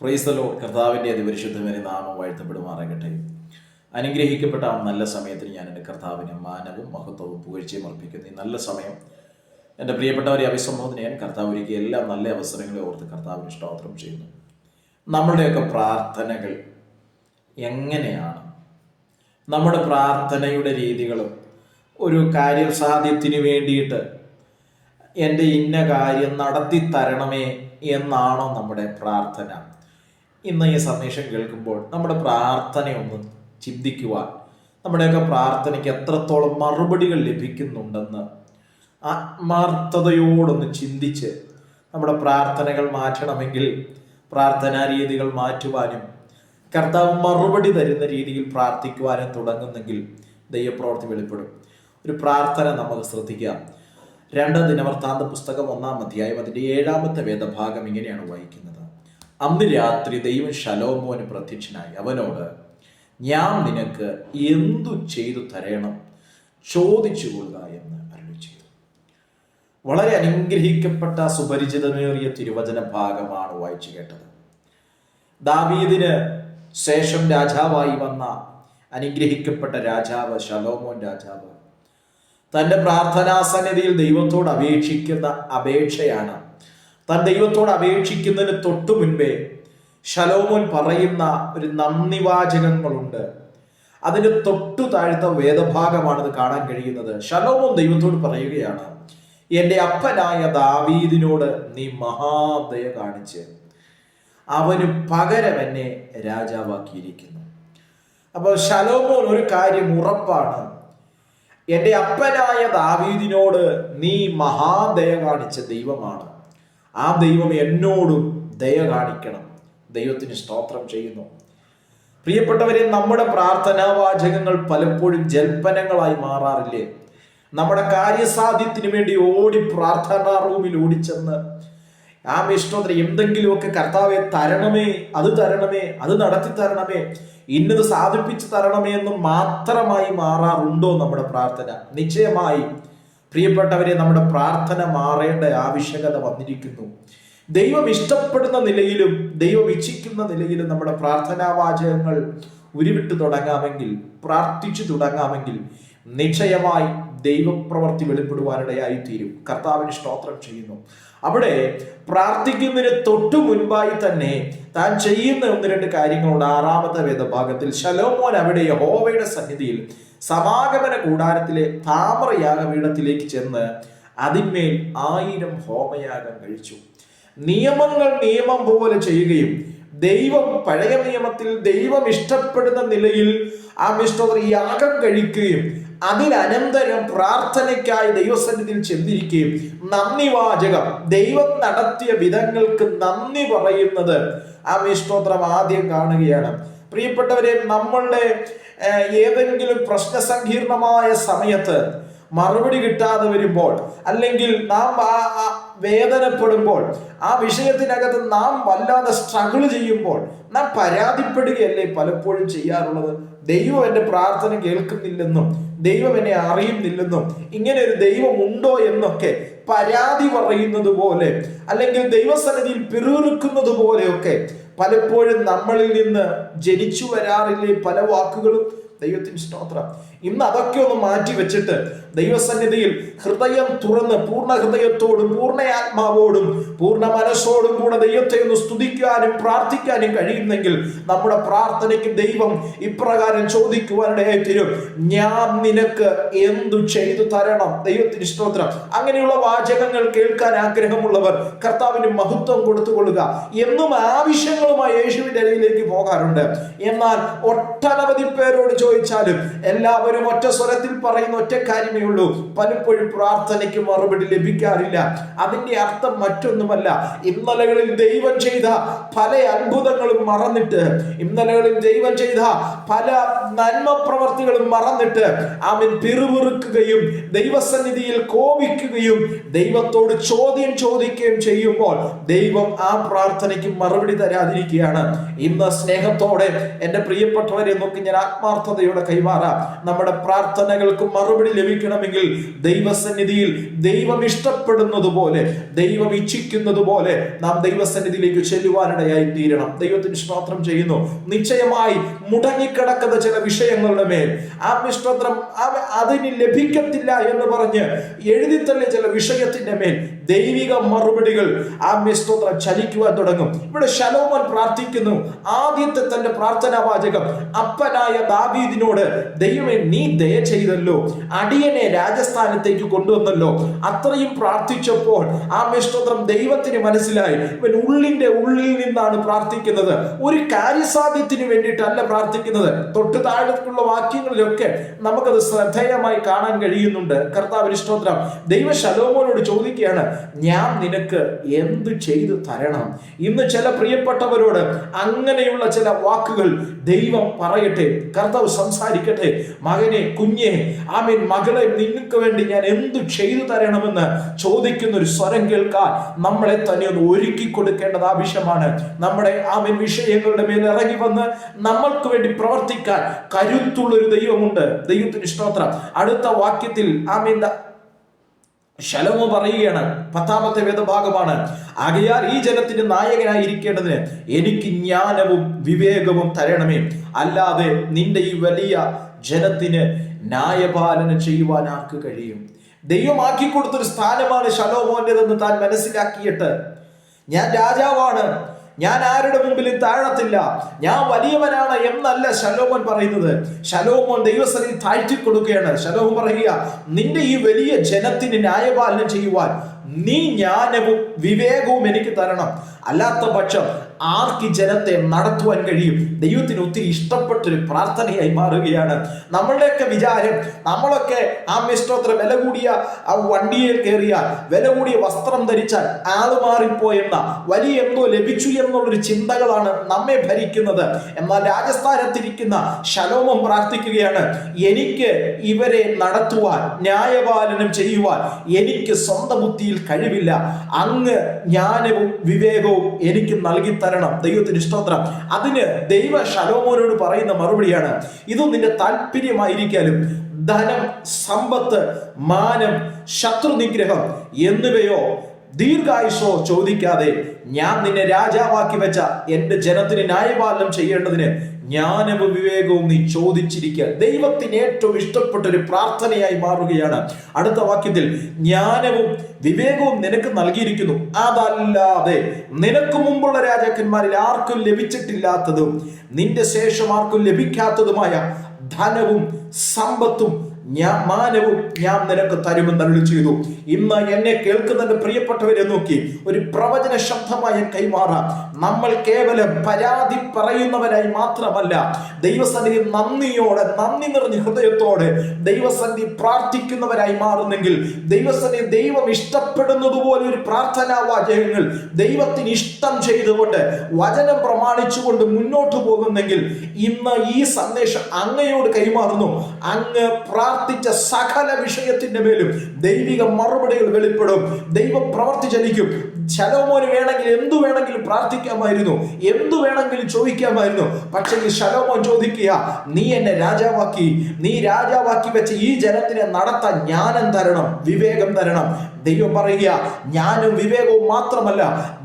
പ്രൈസലോ കർത്താവിന്റെ അതിപരിശുദ്ധമേറെ നാമം വാഴ്ത്തപ്പെടുമാറാകട്ടെ. അനുഗ്രഹിക്കപ്പെട്ട ആ നല്ല സമയത്തിന് ഞാൻ എന്റെ കർത്താവിന് മാനവും മഹത്വവും പുകഴ്ചയും അർപ്പിക്കുന്നു. ഈ നല്ല സമയം എന്റെ പ്രിയപ്പെട്ടവരെ അഭിസംബോധന ചെയ്യാൻ കർത്താവ് ഒരുക്കിയ എല്ലാ നല്ല അവസരങ്ങളെ ഓർത്ത് കർത്താവിന് സ്തോത്രം ചെയ്യുന്നു. നമ്മളുടെയൊക്കെ പ്രാർത്ഥനകൾ എങ്ങനെയാണ്? നമ്മുടെ പ്രാർത്ഥനയുടെ രീതികളും ഒരു കാര്യസാധ്യത്തിന് വേണ്ടിയിട്ട് എന്റെ ഇന്ന കാര്യം നടത്തി തരണമേ എന്നാണോ നമ്മുടെ പ്രാർത്ഥന? ഇന്ന് ഈ സന്ദേശം കേൾക്കുമ്പോൾ നമ്മുടെ പ്രാർത്ഥനയൊന്ന് ചിന്തിക്കുവാൻ നമ്മുടെയൊക്കെ പ്രാർത്ഥനയ്ക്ക് എത്രത്തോളം മറുപടികൾ ലഭിക്കുന്നുണ്ടെന്ന് ആത്മാർത്ഥതയോടൊന്ന് ചിന്തിച്ച് നമ്മുടെ പ്രാർത്ഥനകൾ മാറ്റണമെങ്കിൽ പ്രാർത്ഥനാ രീതികൾ മാറ്റുവാനും കർത്താവ് മറുപടി തരുന്ന രീതിയിൽ പ്രാർത്ഥിക്കുവാനും തുടങ്ങുന്നെങ്കിൽ ദൈവപ്രവർത്തി വെളിപ്പെടും. ഒരു പ്രാർത്ഥന നമുക്ക് ശ്രദ്ധിക്കാം. രണ്ട് ദിനവൃത്താന്ത പുസ്തകം ഒന്നാം അധ്യായം അതിന്റെ ഏഴാമത്തെ വേദഭാഗം ഇങ്ങനെയാണ് വായിക്കുന്നത്. അന്ന് രാത്രി ദൈവം ശലോമോന് പ്രത്യക്ഷനായി. അവനോട് ഞാൻ നിനക്ക് എന്തു ചെയ്തു തരണം? ചോദിച്ചു കൊള്ളുക എന്ന് അരുളി ചെയ്തു വളരെ അനുഗ്രഹിക്കപ്പെട്ട സുപരിചിതമേറിയ തിരുവചന ഭാഗമാണ് വായിച്ചു കേട്ടത്. ദാവീദിന് ശേഷം രാജാവായി വന്ന അനുഗ്രഹിക്കപ്പെട്ട രാജാവ് ശലോമോൻ രാജാവ് തന്റെ പ്രാർത്ഥനാ സന്നിധിയിൽ ദൈവത്തോട് അപേക്ഷിക്കുന്ന അപേക്ഷയാണ് താൻ ദൈവത്തോട് അപേക്ഷിക്കുന്നതിന് തൊട്ടു മുൻപേ ശലോമോൻ പറയുന്ന ഒരു നന്ദിവാചകങ്ങളുണ്ട്. അതിന് തൊട്ടു താഴ്ത്ത വേദഭാഗമാണിത് കാണാൻ കഴിയുന്നത്. ശലോമോൻ ദൈവത്തോട് പറയുകയാണ് എന്റെ അപ്പനായ ദാവീദിനോട് നീ മഹാദയ കാണിച്ച് അവന് പകരം എന്നെ രാജാവാക്കിയിരിക്കുന്നു. അപ്പോൾ ശലോമോൻ ഒരു കാര്യം ഉറപ്പാണ് എന്റെ അപ്പനായ ദാവീദിനോട് നീ മഹാദയ കാണിച്ച ദൈവമാണ്. ആ ദൈവം എന്നോടും ദയ കാണിക്കണം. ദൈവത്തിന് സ്തോത്രം ചെയ്യുന്നു. പ്രിയപ്പെട്ടവരെ നമ്മുടെ പ്രാർത്ഥനാ വാചകങ്ങൾ പലപ്പോഴും ജൽപ്പനങ്ങളായി മാറാറില്ലേ? നമ്മുടെ കാര്യസാധ്യത്തിന് വേണ്ടി ഓടി പ്രാർത്ഥനാ റൂമിൽ ഓടിച്ചെന്ന്. ആ ഇഷ്ടോത്ര എന്തെങ്കിലുമൊക്കെ കർത്താവെ തരണമേ അത് തരണമേ അത് നടത്തി തരണമേ ഇന്നത് സാധിപ്പിച്ചു തരണമേ എന്ന് മാത്രമായി മാറാറുണ്ടോ നമ്മുടെ പ്രാർത്ഥന? നിശ്ചയമായി പ്രിയപ്പെട്ടവരെ നമ്മുടെ പ്രാർത്ഥന മാറേണ്ട ആവശ്യകത വന്നിരിക്കുന്നു. ദൈവം ഇഷ്ടപ്പെടുന്ന നിലയിലും ദൈവം ഇച്ഛിക്കുന്ന നിലയിലും നമ്മുടെ പ്രാർത്ഥനാ വാചകങ്ങൾ ഉരുവിട്ട് തുടങ്ങാമെങ്കിൽ പ്രാർത്ഥിച്ചു തുടങ്ങാമെങ്കിൽ നിശ്ചയമായി ദൈവപ്രവർത്തി വെളിപ്പെടുവാനിടയായി തീരും കർത്താവിന് സ്തോത്രം ചെയ്യുന്നു. അവിടെ പ്രാർത്ഥിക്കുന്നതിന് തൊട്ടു മുൻപായി തന്നെ താൻ ചെയ്യുന്ന ഒന്ന് രണ്ട് കാര്യങ്ങളുണ്ട് ആറാമത്തെ വേദഭാഗത്തിൽ. ശലോമോൻ അവിടെ യഹോവയുടെ സന്നിധിയിൽ സമാഗമന കൂടാരത്തിലെ താമരയാഗപീഠത്തിലേക്ക് ചെന്ന് അതിന്മേൽ ആയിരം ഹോമയാഗം കഴിച്ചു. നിയമങ്ങൾ നിയമം പോലെ ചെയ്യുകയും ദൈവം പഴയ നിയമത്തിൽ ദൈവം ഇഷ്ടപ്പെടുന്ന നിലയിൽ ആ മിസ്റ്റർ യാഗം കഴിക്കുകയും അതിലനന്തരം പ്രാർത്ഥനയ്ക്കായി ദൈവസന്നിധിയിൽ ചെന്നിരിക്കുകയും നന്ദി വാചകം. ദൈവം നടത്തിയ വിധങ്ങൾക്ക് നന്ദി പറയുന്നത് ആ മിഷ്ടോത്രം ആദ്യം കാണുകയാണ്. പ്രിയപ്പെട്ടവരെ നമ്മളുടെ ഏതെങ്കിലും പ്രശ്ന സങ്കീർണമായ സമയത്ത് മറുപടി കിട്ടാതെ വരുമ്പോൾ അല്ലെങ്കിൽ നാം ആ- വേദനപ്പെടുമ്പോൾ ആ വിഷയത്തിനകത്ത് നാം വല്ലാതെ സ്ട്രഗിൾ ചെയ്യുമ്പോൾ നാം പരാതിപ്പെടുകയല്ലേ പലപ്പോഴും ചെയ്യാറുള്ളത്? ദൈവം എന്റെ പ്രാർത്ഥന കേൾക്കുന്നില്ലെന്നും ദൈവം എന്നെ അറിയുന്നില്ലെന്നും ഇങ്ങനെ ഒരു ദൈവം ഉണ്ടോ എന്നൊക്കെ പരാതി പറയുന്നത് പോലെ അല്ലെങ്കിൽ ദൈവസന്നിധിയിൽ പിറുപിറുക്കുന്നത് പോലെയൊക്കെ പലപ്പോഴും നമ്മളിൽ നിന്ന് ജനിച്ചു വരാറില്ലേ പല വാക്കുകളും. ദൈവത്തിന് സ്തോത്രം. ഇന്ന് അതൊക്കെ ഒന്ന് മാറ്റി വെച്ചിട്ട് ദൈവസന്നിധിയിൽ ഹൃദയം തുറന്ന് പൂർണ ഹൃദയത്തോടും പൂർണ ആത്മാവോടും പൂർണ മനസ്സോടും കൂടെ ദൈവത്തെ ഒന്ന് സ്തുതിക്കാനും പ്രാർത്ഥിക്കാനും കഴിയുന്നെങ്കിൽ നമ്മുടെ പ്രാർത്ഥനയ്ക്ക് ദൈവം ഇപ്രകാരം ചോദിക്കുവാനിടയായി തീരും ഞാൻ നിനക്ക് എന്തു ചെയ്തു തരണം? ദൈവത്തിന് സ്തോത്രം. അങ്ങനെയുള്ള വാചകങ്ങൾ കേൾക്കാൻ ആഗ്രഹമുള്ളവർ കർത്താവിന് മഹത്വം കൊടുത്തുകൊള്ളുക. എന്നും ആവശ്യങ്ങളുമായി യേശുവിന്റെ അരയിലേക്ക് പോകാറുണ്ട്. എന്നാൽ ഒട്ടനവധി പേരോട് ചോദിച്ചാലും എല്ലാവരും ഒറ്റ സ്വരത്തിൽ പറയുന്ന ഒറ്റ കാര്യമേ ഉള്ളൂ. പലപ്പോഴും പ്രാർത്ഥനയ്ക്ക് മറുപടി ലഭിക്കാറില്ല. അതിന്റെ അർത്ഥം മറ്റൊന്നുമല്ല. ഇന്നലകളിൽ ദൈവം ചെയ്ത പല അത്ഭുതങ്ങളും മറന്നിട്ട് ഇന്നലകളിൽ ദൈവം ചെയ്ത പല നന്മ പ്രവർത്തികളും മറന്നിട്ട് അവൻ പിറുപിറുക്കുകയും ദൈവസന്നിധിയിൽ കോപിക്കുകയും ദൈവത്തോട് ചോദ്യം ചോദിക്കുകയും ചെയ്യുമ്പോൾ ദൈവം ആ പ്രാർത്ഥനയ്ക്ക് മറുപടി തരാതിരിക്കുകയാണ്. ഇന്ന് സ്നേഹത്തോടെ എന്റെ പ്രിയപ്പെട്ടവരെ നോക്കി ഞാൻ ആത്മാർത്ഥതയോടെ കൈമാറാം. നമ്മുടെ പ്രാർത്ഥനകൾക്ക് മറുപടി ലഭിക്കണമെങ്കിൽ ദൈവസന്നിധിയിൽ ദൈവം ഇഷ്ടപ്പെടുന്നത് പോലെ ദൈവം ഇച്ഛിക്കുന്നത് പോലെ നാം ദൈവസന്നിധിയിലേക്ക് ചെല്ലുവാനിടയായി തീരണം. ദൈവത്തിന് സ്തോത്രം ചെയ്യുന്നു. നിശ്ചയമായി മുടങ്ങിക്കിടക്കുന്ന ചില വിഷയങ്ങളുടെ മേൽ ആത്മസ്തോത്രം അതിന് ലഭിക്കത്തില്ല എന്ന് പറഞ്ഞ് എഴുതിത്തള്ളിയ ചില വിഷയത്തിന്റെ മേൽ ദൈവിക മറുപടികൾ ആത്മസ്തോത്രം ചലിക്കുവാൻ തുടങ്ങും. ഇവിടെ ശലോമൻ പ്രാർത്ഥിക്കുന്നു. ആദ്യത്തെ തന്റെ പ്രാർത്ഥനാ വാചകം അപ്പനായ ദാവീദിനോട് ദൈവമേ നീ ദയ ചെയ്തല്ലോ. അടിയനെ രാജസ്ഥാനത്തേക്ക് കൊണ്ടുവന്നല്ലോ. അത്രയും പ്രാർത്ഥിച്ചപ്പോൾ ആ മിഷ്ടോത്രം ദൈവത്തിന് മനസ്സിലായി. ഇവൻ ഉള്ളിന്റെ ഉള്ളിൽ നിന്നാണ് പ്രാർത്ഥിക്കുന്നത്. ഒരു കാര്യസാധ്യത്തിന് വേണ്ടിയിട്ടല്ല പ്രാർത്ഥിക്കുന്നത്. തൊട്ട് താഴത്തുള്ള വാക്യങ്ങളിലൊക്കെ നമുക്കത് ശ്രദ്ധേയമായി കാണാൻ കഴിയുന്നുണ്ട്. കർത്താവ് സ്തോത്രം. ദൈവ ശലോമോനോട് ചോദിക്കുകയാണ് ഞാൻ നിനക്ക് എന്ത് ചെയ്തു തരണം? ഇന്ന് ചില പ്രിയപ്പെട്ടവരോട് അങ്ങനെയുള്ള ചില വാക്കുകൾ ദൈവം പറയട്ടെ. കർത്താവ് സംസാരിക്കട്ടെ. മകനെ കുഞ്ഞെ ആമീൻ മകളെ നിങ്ങൾക്ക് വേണ്ടി ഞാൻ എന്തു ചെയ്തു തരണമെന്ന് ചോദിക്കുന്ന ഒരു സ്വരം കേൾക്കാൻ നമ്മളെ തന്നെ ഒന്ന് ഒരുക്കി കൊടുക്കേണ്ടത് ആവശ്യമാണ്. നമ്മുടെ ആമീൻ വിഷയങ്ങളുടെ മേൽ ഇറങ്ങി വന്ന് നമ്മൾക്ക് വേണ്ടി പ്രവർത്തിക്കാൻ കരുത്തുള്ള ഒരു ദൈവമുണ്ട്. ദൈവത്തിന് സ്തോത്രം. അടുത്ത വാക്യത്തിൽ ആമീൻ ശലമു പറയുകയാണ്. പത്താമത്തെ വേദഭാഗമാണ്. ആകയാൽ ഈ ജനത്തിന് നായകനായിരിക്കേണ്ടതിന് എനിക്ക് ജ്ഞാനവും വിവേകവും തരണമേ. അല്ലാതെ നിന്റെ ഈ വലിയ ജനത്തിന് ന്യായപാലനം ചെയ്യുവാൻ ആർക്ക് കഴിയും. ദൈവമാക്കി കൊടുത്തൊരു സ്ഥാനമാണ് ശലോമോന്റേതെന്ന് താൻ മനസ്സിലാക്കിയിട്ട്. ഞാൻ രാജാവാണ്. ഞാൻ ആരുടെ മുമ്പിലും താഴത്തില്ല. ഞാൻ വലിയവനാണ് എന്നല്ല ശലോമോൻ പറയുന്നത്. ശലോമോൻ ദൈവസ്ഥലിൽ താഴ്ത്തി കൊടുക്കുകയാണ് ശലോമോൻ പറയുക നിന്റെ ഈ വലിയ ജനത്തിന് ന്യായപാലനം ചെയ്യുവാൻ നീ ജ്ഞാനവും വിവേകവും എനിക്ക് തരണം. അല്ലാത്ത പക്ഷം ആർക്ക് ജനത്തെ നടത്തുവാൻ കഴിയും? ദൈവത്തിന് ഒത്തിരി ഇഷ്ടപ്പെട്ടൊരു പ്രാർത്ഥനയായി മാറുകയാണ്. നമ്മളുടെയൊക്കെ വിചാരം നമ്മളൊക്കെ ആ മിസ്റ്റോത്ര വില കൂടിയ ആ വണ്ടിയിൽ കയറിയാൽ വില കൂടിയ വസ്ത്രം ധരിച്ചാൽ ആൾ മാറിപ്പോയെന്ന വലിയ എന്തോ ലഭിച്ചു എന്നുള്ളൊരു ചിന്തകളാണ് നമ്മെ ഭരിക്കുന്നത്. എന്നാൽ രാജസ്ഥാനത്തിരിക്കുന്ന ശലോമം പ്രാർത്ഥിക്കുകയാണ് എനിക്ക് ഇവരെ നടത്തുവാൻ ന്യായപാലനം ചെയ്യുവാൻ എനിക്ക് സ്വന്തം ബുദ്ധിയിൽ കഴിവില്ല. അങ്ങ് ജ്ഞാനവും വിവേകവും എനിക്ക് നൽകി തരണം. ദൈവത്തിന് സ്തോത്രം. അതിന് ദൈവ ശലോമോനോട് പറയുന്ന മറുപടിയാണ്. ഇത് നിന്റെ താല്പര്യമായിരിക്കാലും ധനം സമ്പത്ത് മാനം ശത്രു നിഗ്രഹം എന്നിവയോ ദീർഘായുഷോ ചോദിക്കാതെ ഞാൻ നിന്നെ രാജാവാക്കി വെച്ച എന്റെ ജനത്തിന് ന്യായപാലനം ചെയ്യേണ്ടതിന് ജ്ഞാനവും വിവേകവും നീ ചോദിച്ചിരിക്കുക. ദൈവത്തിന് ഏറ്റവും ഇഷ്ടപ്പെട്ട ഒരു പ്രാർത്ഥനയായി മാറുകയാണ്. അടുത്ത വാക്യത്തിൽ ജ്ഞാനവും വിവേകവും നിനക്ക് നൽകിയിരിക്കുന്നു. അതല്ലാതെ നിനക്ക് മുമ്പുള്ള രാജാക്കന്മാരിൽ ആർക്കും ലഭിച്ചിട്ടില്ലാത്തതും നിന്റെ ശേഷം ആർക്കും ലഭിക്കാത്തതുമായ ധനവും സമ്പത്തും ഞാൻ മാനവും ഞാൻ നിനക്ക് തരുമെന്ന് അരുളി ചെയ്തു. ഇന്ന് എന്നെ കേൾക്കുന്ന പ്രിയപ്പെട്ടവരെ നോക്കി ഒരു പ്രവചന ശബ്ദമായി കൈമാറാം. നമ്മൾ കേവലം പരാതി പറയുന്നവരായി മാത്രമല്ല ദൈവസന്നിധി നന്ദിയോടെ നന്ദി നിറഞ്ഞ ഹൃദയത്തോടെ ദൈവസന്നിധി പ്രാർത്ഥിക്കുന്നവരായി മാറുന്നെങ്കിൽ ദൈവസന്നിധി ദൈവം ഇഷ്ടപ്പെടുന്നത് പോലെ ഒരു പ്രാർത്ഥനാ വാചകങ്ങൾ ദൈവത്തിന് ഇഷ്ടം ചെയ്തുകൊണ്ട് വചനം പ്രമാണിച്ചുകൊണ്ട് മുന്നോട്ട് പോകുന്നെങ്കിൽ ഇന്ന് ഈ സന്ദേശം അങ്ങയോട് കൈമാറുന്നു. അങ്ങ് പ്രാർത്ഥിച്ച സകല വിഷയത്തിന്റെ മേലും ദൈവിക മറുപടികൾ വെളിപ്പെടും. ദൈവം പ്രവർത്തി ചലിക്കും. ശലോമോന് വേണമെങ്കിൽ എന്തു വേണമെങ്കിലും പ്രാർത്ഥിക്കാമായിരുന്നു എന്തു വേണമെങ്കിലും ചോദിക്കാമായിരുന്നു. പക്ഷേ ഈ ശലോമോൻ ചോദിക്കുക നീ എന്നെ രാജാവാക്കി നീ രാജാവാക്കി വെച്ച ഈ ജനത്തിനെ നടത്താൻ ജ്ഞാനം തരണം വിവേകം തരണം. ദൈവം പറയുക ജ്ഞാനവും വിവേകവും മാത്രമല്ല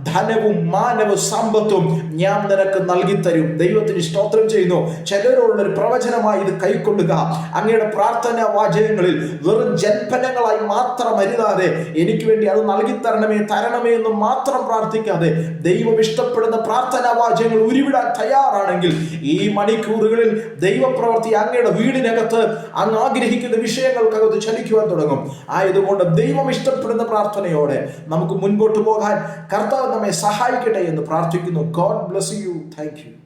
ധനവും മാനവും സമ്പത്തും ഞാൻ നിനക്ക് നൽകി തരും ദൈവത്തിന് സ്തോത്രം ചെയ്യുന്നു. ചിലരോടുള്ള ഒരു പ്രവചനമായി ഇത് കൈക്കൊള്ളുക അങ്ങയുടെ പ്രാർത്ഥനാ വാചകങ്ങളിൽ വെറും ജൽപ്പനങ്ങളായി മാത്രം അരുതാതെ എനിക്ക് വേണ്ടി അത് നൽകി തരണമേ തരണമേ എന്ന് മാത്രം പ്രാർത്ഥിക്കാതെ ദൈവം ഇഷ്ടപ്പെടുന്ന പ്രാർത്ഥനാ വാചകങ്ങൾ ഉരുവിടാൻ തയ്യാറാണെങ്കിൽ ഈ മണിക്കൂറുകളിൽ ദൈവപ്രവർത്തി അങ്ങയുടെ വീടിനകത്ത് അങ്ങ് ആഗ്രഹിക്കുന്ന വിഷയങ്ങൾക്കകത്ത് ചലിക്കുവാൻ തുടങ്ങും. ആയതുകൊണ്ട് ദൈവം ഇഷ്ടപ്പെടുന്ന പ്രാർത്ഥനയോടെ നമുക്ക് മുൻപോട്ട് പോകാൻ കർത്താവ് നമ്മെ സഹായിക്കട്ടെ എന്ന് പ്രാർത്ഥിക്കുന്നു. God bless you thank you